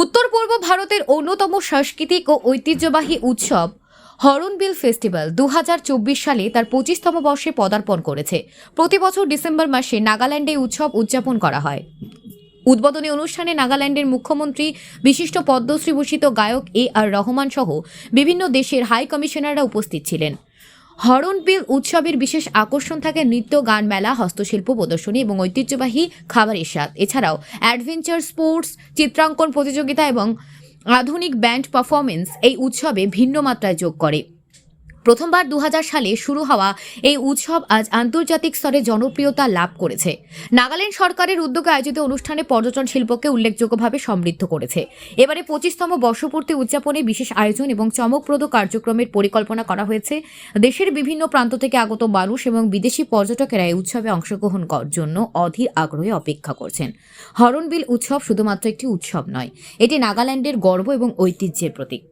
উত্তর পূর্ব ভারতের অন্যতম সাংস্কৃতিক ও ঐতিহ্যবাহী উৎসব হরনবিল ফেস্টিভ্যাল দু হাজার চব্বিশ সালে তার পঁচিশতম বর্ষে পদার্পণ করেছে। প্রতি বছর ডিসেম্বর মাসে নাগাল্যান্ডে উৎসব উদযাপন করা হয়। উদ্বোধনী অনুষ্ঠানে নাগাল্যান্ডের মুখ্যমন্ত্রী, বিশিষ্ট পদ্মশ্রীভূষিত গায়ক এ আর রহমান সহ বিভিন্ন দেশের হাই কমিশনাররা উপস্থিত ছিলেন। হরনবিল উৎসবের বিশেষ আকর্ষণ থাকে নৃত্য, গান, মেলা, হস্তশিল্প, প্রদর্শনী এবং ঐতিহ্যবাহী খাবারের স্বাদ। এছাড়াও অ্যাডভেঞ্চার স্পোর্টস চিত্রাঙ্কন প্রতিযোগিতা এবং আধুনিক ব্যান্ড পারফরমেন্স এই উৎসবে ভিন্ন মাত্রায় যোগ করে। প্রথমবার দু হাজার সালে শুরু হওয়া এই উৎসব আজ আন্তর্জাতিক স্তরে জনপ্রিয়তা লাভ করেছে। নাগাল্যান্ড সরকারের উদ্যোগে আয়োজিত অনুষ্ঠানে পর্যটন শিল্পকে উল্লেখযোগ্যভাবে সমৃদ্ধ করেছে। এবারে পঁচিশতম বর্ষপূর্তি উদযাপনে বিশেষ আয়োজন এবং চমকপ্রদ কার্যক্রমের পরিকল্পনা করা হয়েছে। দেশের বিভিন্ন প্রান্ত থেকে আগত মানুষ এবং বিদেশি পর্যটকেরা এই উৎসবে অংশগ্রহণ করার জন্য অধীর আগ্রহে অপেক্ষা করছেন। হরনবিল উৎসব শুধুমাত্র একটি উৎসব নয়, এটি নাগাল্যান্ডের গর্ব এবং ঐতিহ্যের প্রতীক।